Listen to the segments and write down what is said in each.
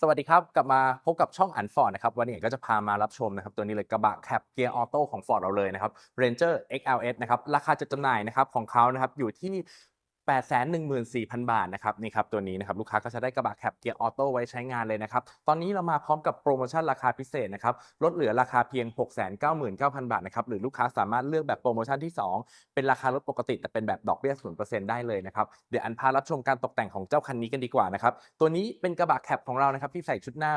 สวัสดีครับ กลับมาพบกับช่องอันฟอร์ดนะครับ วันนี้กก็จะพามารับชมนะครับ ตัวนี้เลยกระบะแคปเกียร์ออโต้ของ Ford เราเลยนะครับ Ranger XLS นะครับ ราคาจัดจำหน่ายนะครับของเขานะครับอยู่ที่ 814,000 บาทนะครับนี่ครับตัวนี้นะครับลูกค้าก็จะได้กระบะแคปเกียร์ออโต้ไว้ใช้งานเลยนะครับตอนนี้เรามาพร้อมกับโปรโมชั่นราคาพิเศษนะครับลดเหลือราคาเพียง 699,000 บาทนะครับหรือลูกค้าสามารถเลือกแบบโปรโมชั่นที่ 2 เป็นราคาลดปกติแต่เป็นแบบดอกเบี้ย0%ได้เลยนะครับเดี๋ยวอันพารับชมการตกแต่งของเจ้าคันนี้กันดีกว่านะครับตัวนี้เป็นกระบะแคปของเรานะครับที่ใส่ชุดหน้า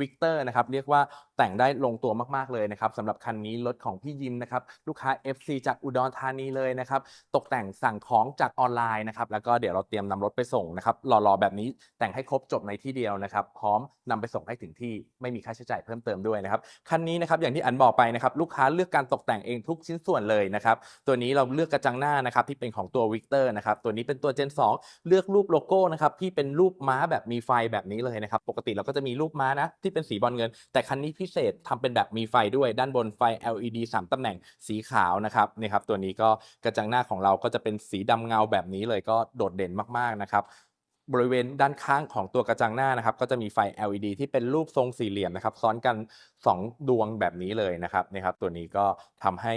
วิกเตอร์นะครับเรียกว่าแต่งได้ลงตัวมากๆเลยนะครับสำหรับคันนี้รถของพี่ยิมนะครับลูกค้า FC จากอุดรธานีเลยนะครับตกแต่งสั่งของจากออนไลน์นะครับแล้วก็เดี๋ยวเราเตรียมนำรถไปส่งนะครับหล่อๆแบบนี้แต่งให้ครบจบในที่เดียวนะครับพร้อมนำไปส่งให้ถึงที่ไม่มีค่าใช้จ่ายเพิ่มเติมด้วยนะครับคันนี้นะครับอย่างที่อันบอกไปนะครับลูกค้าเลือกการตกแต่งเองทุกชิ้นส่วนเลยนะครับตัวนี้เราเลือกกระจังหน้านะครับที่เป็นของตัววิกเตอร์นะครับตัวนี้เป็นตัว Gen 2 เลือกรูปโลโก้นะครับที่เป็นรูปม้าแบบมีไฟแบบนี้เลยนะครับปกติเราก็จะมีรูปม้านะที่เป็นสีบอลเงิน แต่คันนี้พิเศษทำเป็นแบบมีไฟด้วยด้านบนไฟ LED 3ตำแหน่งสีขาวนะครับนี่ครับตัวนี้ก็กระจังหน้าของเราก็จะเป็นสีดำเงาแบบนี้เลยก็โดดเด่นมากๆนะครับบริเวณด้านข้างของตัวกระจังหน้านะครับก็จะมีไฟ LED ที่เป็นรูปทรงสี่เหลี่ยมนะครับซ้อนกัน 2 ดวงแบบนี้เลยนะครับนี่ครับตัวนี้ก็ทำให้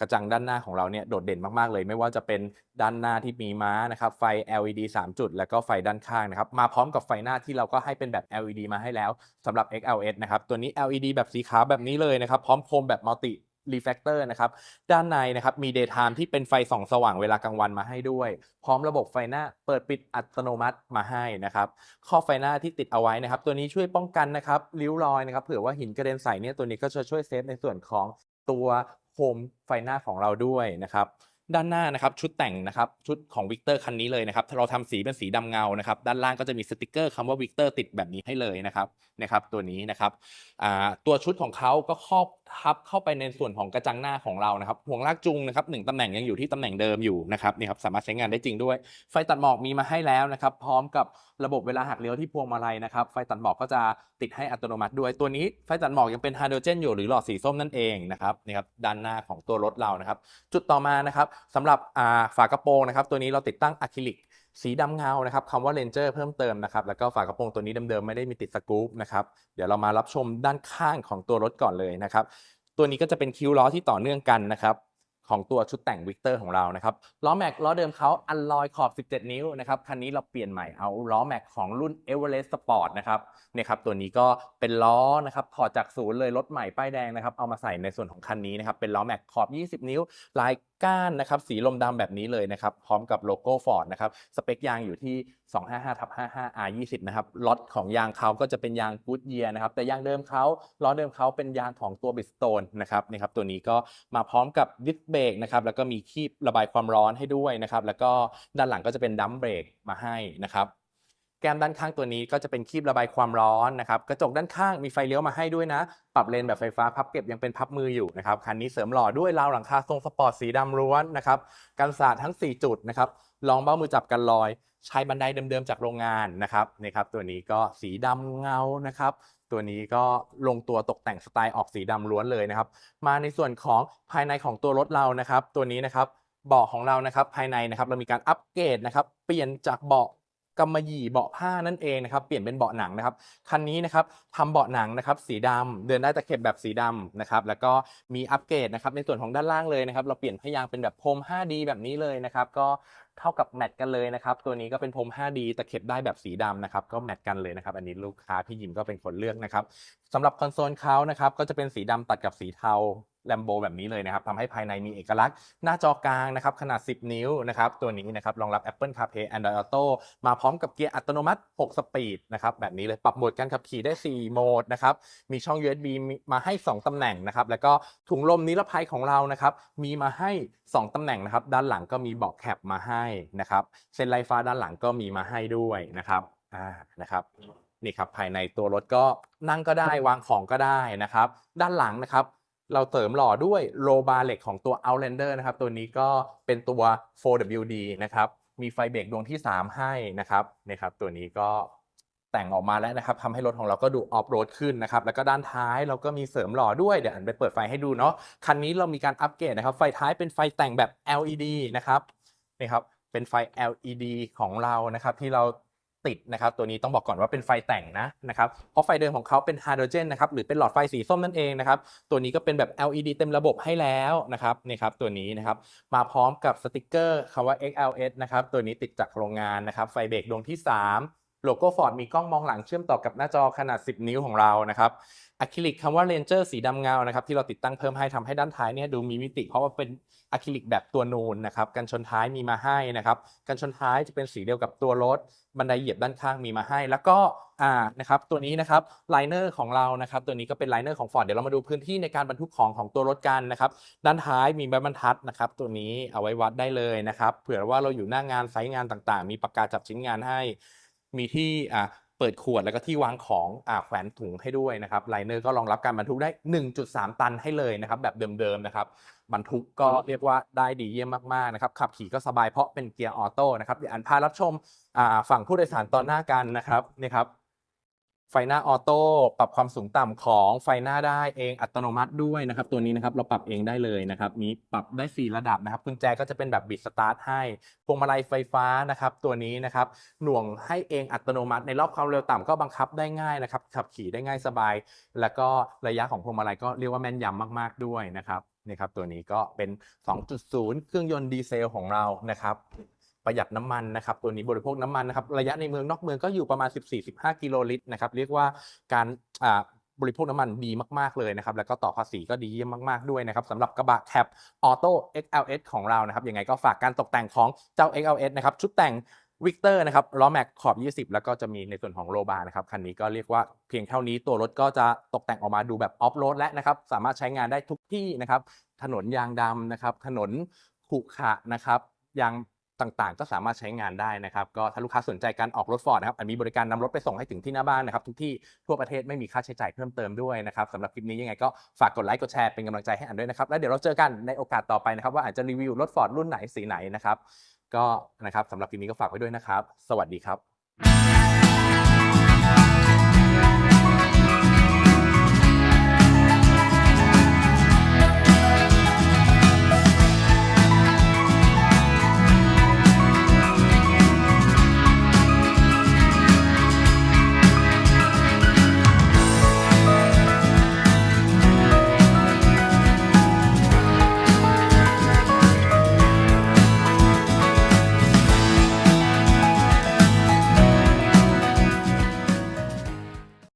กระจังด้านหน้าของเราเนี่ยโดดเด่นมากๆเลย ไม่ว่าจะเป็นด้านหน้าที่มีม้านะครับไฟ LED 3 จุด แล้วก็ไฟด้านข้างนะครับมาพร้อมกับไฟหน้าที่เราก็ให้เป็นแบบ LED มาให้แล้วสำหรับ XLS นะครับตัวนี้ LED แบบสีขาวแบบนี้เลยนะครับพร้อมโคมแบบมัลติ reflector นะครับ ด้านในนะครับมี daytime ที่เป็นไฟส่องสว่างเวลากลางวันมาให้ด้วย พร้อมระบบไฟหน้าเปิดปิดอัตโนมัติมาให้นะครับข้อไฟหน้าที่ติดเอาไว้นะครับ ตัวนี้ช่วยป้องกันนะครับริ้วรอยนะครับเผื่อว่าหินกระเด็นใส่เนี่ยตัวนี้ก็จะช่วยเซฟในส่วนของตัวโคมไฟหน้าของเราด้วยนะครับด้านหน้านะครับชุดแต่งนะครับชุดของวิกเตอร์คันนี้เลยนะครับเราทำสีเป็นสีดำเงานะครับด้านล่างก็จะมีสติกเกอร์คำว่าวิกเตอร์ติดแบบนี้ให้เลยนะครับนะครับตัวนี้นะครับอ่าตัวชุดของเขาก็ครอบทับเข้าไปในส่วนของกระจังหน้าของเรานะครับห่วงลากจูงนะครับหนึ่งตำแหน่งยังอยู่ที่ตำแหน่งเดิมอยู่นะครับนี่ครับสามารถใช้งานได้จริงด้วย ไฟตัดหมอกมีมาให้แล้วนะครับ พร้อมกับระบบเวลาหักเลี้ยวที่พวงมาลัยนะครับไฟตัดหมอกก็จะติดให้อัตโนมัติด้วย ตัวนี้ไฟตัดหมอกยังเป็นไฮโดรเจนอยู่หรือหลอดสีส้มนั่นเองนะครับนี่ครับด้านหน้าของตัวรถเรานะครับ จุดต่อมานะครับสำหรับฝากระโปรงนะครับ ตัวนี้เราติดตั้งอะคริลิก สีดำเงานะครับคำว่า Ranger เพิ่มเติมนะครับ แล้วก็ฝากระโปรงตัวนี้เดิมๆไม่ได้มีติดสกรูปนะครับ เดี๋ยวเรามารับชมด้านข้างของตัวรถก่อนเลยนะครับ ตัวนี้ก็จะเป็นคิ้วล้อที่ต่อเนื่องกันนะครับของตัวชุดแต่งวิกเตอร์ของเรานะครับล้อแม็กล้อเดิมเขาอัลลอยขอบ 17 นิ้วนะครับคันนี้เราเปลี่ยนใหม่เอาล้อแม็กของรุ่น Everest Sport นะครับเนี่ยครับตัวนี้ก็เป็นล้อนะครับถอดจากศูนย์เลยรถใหม่ป้ายแดงนะครับเอามาใส่ในส่วนของคันนี้นะครับเป็นล้อแม็กขอบ 20 นิ้วลายก้านนะครับสีลมดำแบบนี้เลยนะครับ พร้อมกับโลโก้ Ford นะครับ สเปคยางอยู่ที่ 255ทับ55 R20 นะครับล็อตของยางเขาก็จะเป็นยาง Goodyear นะครับ แต่ยางเดิมเขาล้อเดิมเขาเป็นยางของตัว Bridgestone นะครับนี่ครับตัวนี้ก็มาพร้อมกับดิสเบรกนะครับ แล้วก็มีคีบระบายความร้อนให้ด้วยนะครับ แล้วก็ด้านหลังก็จะเป็นดัมเบรกมาให้นะครับ แก้มด้านข้างตัวนี้ก็จะเป็นคีบระบายความร้อนนะครับกระจกด้านข้างมีไฟเลี้ยวมาให้ด้วยนะ ปรับเลนแบบไฟฟ้าพับเก็บยังเป็นพับมืออยู่นะครับคันนี้เสริมหล่อด้วยราวหลังคาทรงสปอร์ตสีดำล้วนนะครับกันสาดทั้ง 4 จุดนะครับรองเบ้ามือจับกันลอย ใช้บันไดเดิมๆจากโรงงานนะครับนี่ครับตัวนี้ก็สีดำเงานะครับตัวนี้ก็ลงตัวตกแต่งสไตล์ออกสีดำล้วนเลยนะครับมาในส่วนของภายในของตัวรถเรานะครับ ตัวนี้นะครับเบาะของเรานะครับภายในนะครับเรามีการอัปเกรดนะครับเปลี่ยนจากเบาะ กำมะหยี่เบาะผ้านั่นเองนะครับเปลี่ยนเป็นเบาะหนังนะครับคันนี้นะครับทำเบาะหนังนะครับสีดำเดินได้ตะเข็บแบบสีดำนะครับแล้วก็มีอัปเกรดนะครับในส่วนของด้านล่างเลยนะครับเราเปลี่ยนพยางเป็นแบบพรม 5D แบบนี้เลยนะครับก็เท่ากับแมทกันเลยนะครับตัวนี้ก็เป็นพรม 5D ตะเข็บได้แบบสีดำนะครับก็แมทกันเลยนะครับอันนี้ลูกค้าพี่ยิมก็เป็นคนเลือกนะครับสำหรับคอนโซลเขานะครับก็จะเป็นสีดำตัดกับสีเทา แลมโบแบบนี้เลยนะครับทำให้ภายในมีเอกลักษณ์ หน้าจอกลางนะครับขนาด 10 นิ้วนะครับตัวนี้นะครับรองรับ Apple CarPlay Android Auto มาพร้อมกับเกียร์อัตโนมัติ 6 สปีดนะครับแบบนี้เลยปรับโหมดการขับขี่ได้ 4 โหมดนะครับมีช่อง USB มาให้ 2 ตำแหน่งนะครับแล้วก็ถุงลมนิรภัยของเรานะครับมีมาให้ 2 ตำแหน่งนะครับด้านหลังก็มีเบาะแคปมาให้นะครับเส้นไฟฟ้าด้านหลังก็มีมาให้ด้วยนะครับอ่านะครับนี่ครับภายในตัวรถก็นั่งก็ได้วางของก็ได้นะครับ ด้านหลังนะครับ เราเสริมหล่อด้วยโลบาร์เหล็กของตัว Outlander นะครับ ตัวนี้ก็เป็นตัว 4WD นะครับ มีไฟเบรกดวงที่ 3 ให้นะครับนี่ครับ ตัวนี้ก็แต่งออกมาแล้วนะครับทำให้รถของเราก็ดูออฟโรดขึ้นนะครับ แล้วก็ด้านท้ายเราก็มีเสริมหล่อด้วยเดี๋ยวอันไปเปิดไฟให้ดูเนาะคันนี้เรามีการอัปเกรดนะครับ ไฟท้ายเป็นไฟแต่งแบบ LED นะครับนี่ครับเป็นไฟ LED ของเรานะครับ ที่เรา ติดนะครับตัวนี้ต้องบอกก่อนว่าเป็นไฟแต่งนะนะครับเพราะไฟเดิมของเขาเป็นไฮโดรเจนนะครับหรือเป็นหลอดไฟสีส้มนั่นเองนะครับตัวนี้ก็เป็นแบบ LED เต็มระบบให้แล้วนะครับนี่ครับตัวนี้นะครับมาพร้อมกับสติกเกอร์คำว่า XLS นะครับตัวนี้ติดจากโรงงานนะครับไฟเบรกดวงที่ 3 โลโก้ฟอร์ดมีกล้องมองหลังเชื่อมต่อกับหน้าจอขนาด 10 นิ้วของเรานะครับอะคริลิกคำว่า Ranger สีดำเงานะครับที่เราติดตั้งเพิ่มให้ทำให้ด้านท้ายเนี่ยดูมีมิติ เพราะว่าเป็นอะคริลิกแบบตัวนูนนะครับกันชนท้ายมีมาให้นะครับกันชนท้ายจะเป็นสีเดียวกับตัวรถ บันไดเหยียบด้านข้างมีมาให้ แล้วก็อ่านะครับตัวนี้นะครับไลเนอร์ของเรานะครับตัวนี้ก็เป็นไลเนอร์ของ Ford เดี๋ยวเรามาดูพื้นที่ในการบรรทุกของของตัวรถกันนะครับด้านท้ายมีใบบรรทัดนะครับตัวนี้เอาไว้วัดได้เลยนะครับเผื่อว่าเราอยู่หน้างานไซต์งานต่างๆ มีปากกาจับชิ้นงานให้ มีที่อ่าเปิดขวดแล้วก็ที่วางของอ่าแขวนถุงให้ด้วยนะครับไลเนอร์ก็รองรับการบรรทุกได้ 1.3 ตันให้เลยนะครับ แบบเดิมๆนะครับบรรทุกก็เรียกว่าได้ดีเยี่ยมมากๆนะครับขับขี่ก็สบายเพราะเป็นเกียร์ออโต้นะครับเดี๋ยวอันพารับชมอ่าฝั่งผู้โดยสารตอนหน้ากันนะครับนี่ครับ ไฟหน้าออโต้ปรับความสูงต่ำของไฟหน้าได้เองอัตโนมัติด้วยนะครับ ตัวนี้นะครับเราปรับเองได้เลยนะครับ มีปรับได้ 4 ระดับนะครับกุญแจก็จะเป็นแบบบิดสตาร์ทให้พวงมาลัยไฟฟ้านะครับ ตัวนี้นะครับหน่วงให้เองอัตโนมัติ ในรอบความเร็วต่ำก็บังคับได้ง่ายนะครับขับขี่ได้ง่ายสบาย แล้วก็ระยะของพวงมาลัยก็เรียกว่าแม่นยำมาก ๆด้วยนะครับนี่ครับตัวนี้ก็เป็น 2.0 เครื่องยนต์ดีเซลของเรานะครับ ประหยัดน้ำมันนะครับตัวนี้บริโภคน้ำมันนะครับระยะในเมืองนอกเมืองก็อยู่ประมาณ 14-15 กิโลลิตรนะครับเรียกว่าการบริโภคน้ำมันดีมาก ๆ เลยนะครับ แล้วก็ต่อภาษีก็ดีเยี่ยมมาก ๆ ด้วยนะครับสำหรับกระบะแคปออโต้ XLS ของเรานะครับ ยังไงก็ฝากการตกแต่งของเจ้า XLS นะครับ ชุดแต่งวิกเตอร์นะครับล้อแม็กขอบ 20 แล้วก็จะมีในส่วนของโลบาร์นะครับ คันนี้ก็เรียกว่าเพียงเท่านี้ตัวรถก็จะตกแต่งออกมาดูแบบออฟโรดและนะครับ สามารถใช้งานได้ทุกที่นะครับ ถนนยางดำนะครับ ถนนขรุขระนะครับยาง ต่างๆ ก็สามารถใช้งานได้นะครับก็ถ้าลูกค้าสนใจการออกรถฟอร์ดนะครับอันมีบริการนำรถไปส่งให้ถึงที่หน้าบ้านนะครับทุกที่ทั่วประเทศไม่มีค่าใช้จ่ายเพิ่มเติมด้วยนะครับสำหรับคลิปนี้ยังไงก็ฝากกดไลค์กดแชร์เป็นกำลังใจให้อันด้วยนะครับแล้วเดี๋ยวเราเจอกันในโอกาสต่อไปนะครับว่าอาจจะรีวิวรถฟอร์ดรุ่นไหนสีไหนนะครับก็นะครับสำหรับคลิปนี้ก็ฝากไว้ด้วยนะครับ สวัสดีครับ